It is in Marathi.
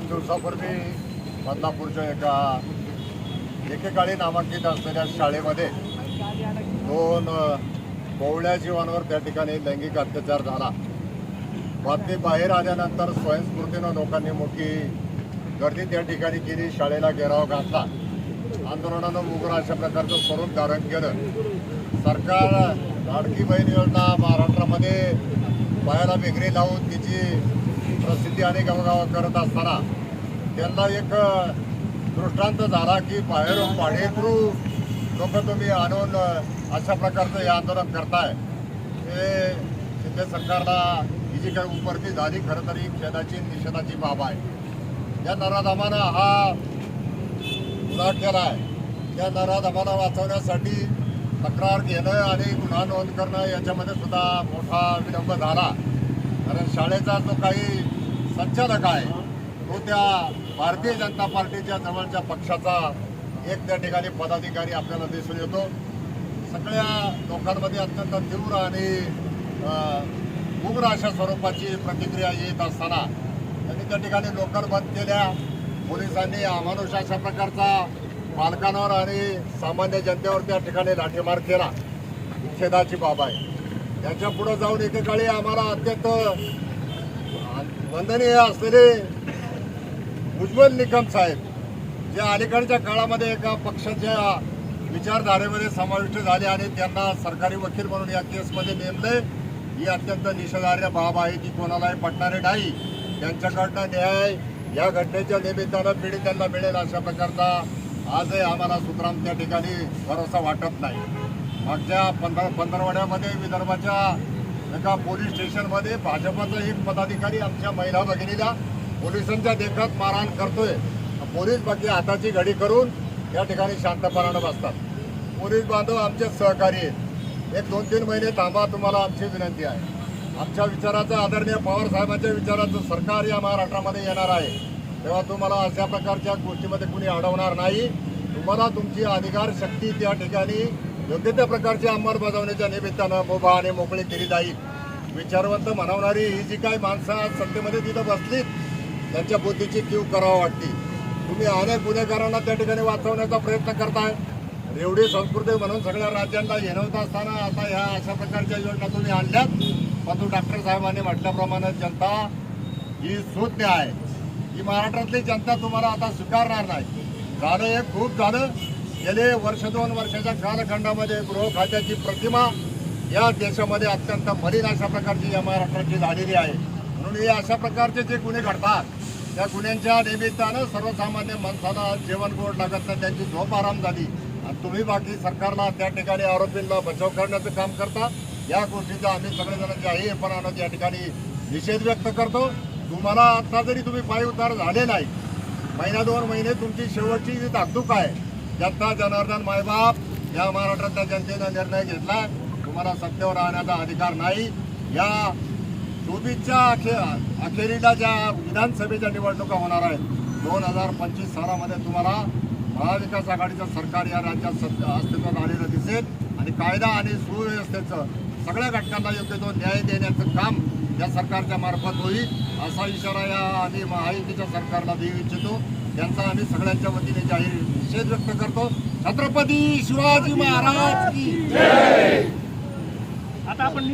दोन दिवसापूर्वी बदलापूरच्या एका एकेकाळी नामांकित असलेल्या शाळेमध्ये दोन कोवळ्या जीवांवर त्या ठिकाणी लैंगिक अत्याचार झाला. बातमी बाहेर आल्यानंतर स्वयंस्फूर्तीनं लोकांनी मोठी गर्दी त्या ठिकाणी केली शाळेला घेराव घातला. आंदोलनानं उग्र अशा प्रकारचं स्वरूप धारण केलं. सरकार लाडकी बहीण योजना महाराष्ट्रामध्ये पायाला वेगळी लावून तिची प्रसिद्धी आणि गावगाव करत असताना त्यांना एक दृष्टांत झाला की बाहेरून भाडेकरू लोक तुम्ही आणून अशा प्रकारचं हे आंदोलन करताय. हे शिंदे सरकारला ही जी काही उपरती झाली खरं तरी खेदाची निषेधाची बाब आहे. या नराधमानं हा गुन्हा केला आहे त्या नराधमाला वाचवण्यासाठी तक्रार घेणं आणि गुन्हा नोंद करणं याच्यामध्ये सुद्धा मोठा विलंब झाला. कारण शाळेचा जो काही संचालक आहे तो त्या भारतीय जनता पार्टीच्या जवळच्या पक्षाचा एक त्या ठिकाणी पदाधिकारी आपल्याला दिसून येतो. सगळ्या लोकांमध्ये अत्यंत तीव्र आणि उग्र अशा स्वरूपाची प्रतिक्रिया येत असताना त्यांनी त्या ठिकाणी लोकर बंद केल्या. पोलिसांनी अमानुष अशा प्रकारचा पालकांवर आणि सामान्य जनतेवर त्या ठिकाणी लाठीमार केला. निषेधाची बाब आहे. याच्यापुढे जाऊन एकेकाळी आम्हाला अत्यंत वंदनीय असलेले उज्ज्वल निकम साहेब जे अलीकडच्या काळामध्ये एका पक्षाच्या विचारधारेमध्ये समाविष्ट झाले आणि त्यांना सरकारी वकील म्हणून या केसमध्ये नेमले. ही अत्यंत निषेधार्ह बाब आहे की कोणालाही पटणारे नाही. त्यांच्याकडनं न्याय या घटनेच्या निमित्तानं पीडितांना मिळेल अशा प्रकारचा आजही आम्हाला सुतराम त्या ठिकाणी भरोसा वाटत नाही. मागच्या पंधरा पंधरवड्यामध्ये विदर्भाच्या एका पोलीस स्टेशनमध्ये भाजपाचा एक पदाधिकारी आमच्या महिला भगिनीला पोलिसांच्या देखत मारहाण करतोय. पोलीस बाकी हाताची घडी करून या ठिकाणी शांतपणानं बसतात. पोलीस बांधव आमचे सहकारी आहेत. एक दोन तीन महिने थांबा तुम्हाला आमची विनंती आहे. आमच्या विचाराचं आदरणीय पवार साहेबांच्या विचाराचं सरकार या महाराष्ट्रामध्ये येणार आहे. तेव्हा तुम्हाला अशा प्रकारच्या गोष्टीमध्ये कुणी अडवणार नाही. तुम्हाला तुमची अधिकार शक्ती त्या ठिकाणी योग्य त्या प्रकारची अंमलबजावणीच्या निमित्तानं मोभा आणि मोकळी केली जाईल. विचारवंत म्हणवणारी ही जी काही माणसं आज सत्तेमध्ये तिथं बसलीत त्यांच्या बुद्धीची कीव करावं वाटते. तुम्ही अनेक गुन्हेगारांना त्या ठिकाणी वाचवण्याचा प्रयत्न करताय. रेवडी संस्कृती म्हणून सगळ्या राज्यांना येणवत असताना आता ह्या अशा प्रकारच्या योजना तुम्ही आणल्यात. परंतु डॉक्टर साहेबांनी म्हटल्याप्रमाणे जनता ही शून्य आहे. ही महाराष्ट्रातली जनता तुम्हाला आता स्वीकारणार नाही. झालं हे खूप झालं. गेले वर्ष दोन वर्षाच्या कालखंडामध्ये गृह खात्याची प्रतिमा या देशामध्ये अत्यंत मलिन अशा प्रकारची या महाराष्ट्राची झालेली आहे. म्हणून हे अशा प्रकारचे जे गुन्हे घडतात त्या गुन्ह्यांच्या निमित्तानं सर्वसामान्य माणसाला जेवण गोड लागत नाही त्यांची झोप आराम झाली. आणि तुम्ही बाकी सरकारला त्या ठिकाणी आरोपींना बचाव करण्याचं काम करता या गोष्टीचा आम्ही सगळेजण जाहीरपणानं या ठिकाणी निषेध व्यक्त करतो. तुम्हाला आता जरी तुम्ही पाय उतार झाले नाही महिना दोन महिने तुमची शेवटची जी धाकधूक आहे जनता जनार्दन मायबाप या महाराष्ट्रातल्या जनतेनं निर्णय घेतला. तुम्हाला सत्तेवर राहण्याचा अधिकार नाही. या चोवीसच्या अखे अखेरीला ज्या विधानसभेच्या निवडणुका होणार आहेत दोन हजार पंचवीस सालामध्ये तुम्हाला महाविकास आघाडीचं सरकार या राज्यात सत्य अस्तित्वात आलेलं दिसेल. आणि कायदा आणि सुव्यवस्थेचं सगळ्या घटकांना योग्य तो न्याय देण्याचं काम या सरकारच्या मार्फत होईल असा इशारा या आम्ही महायुतीच्या सरकारला देऊ इच्छितो. त्यांचा आम्ही सगळ्यांच्या वतीने जाहीर निषेध व्यक्त करतो. छत्रपती शिवाजी महाराज की आता आपण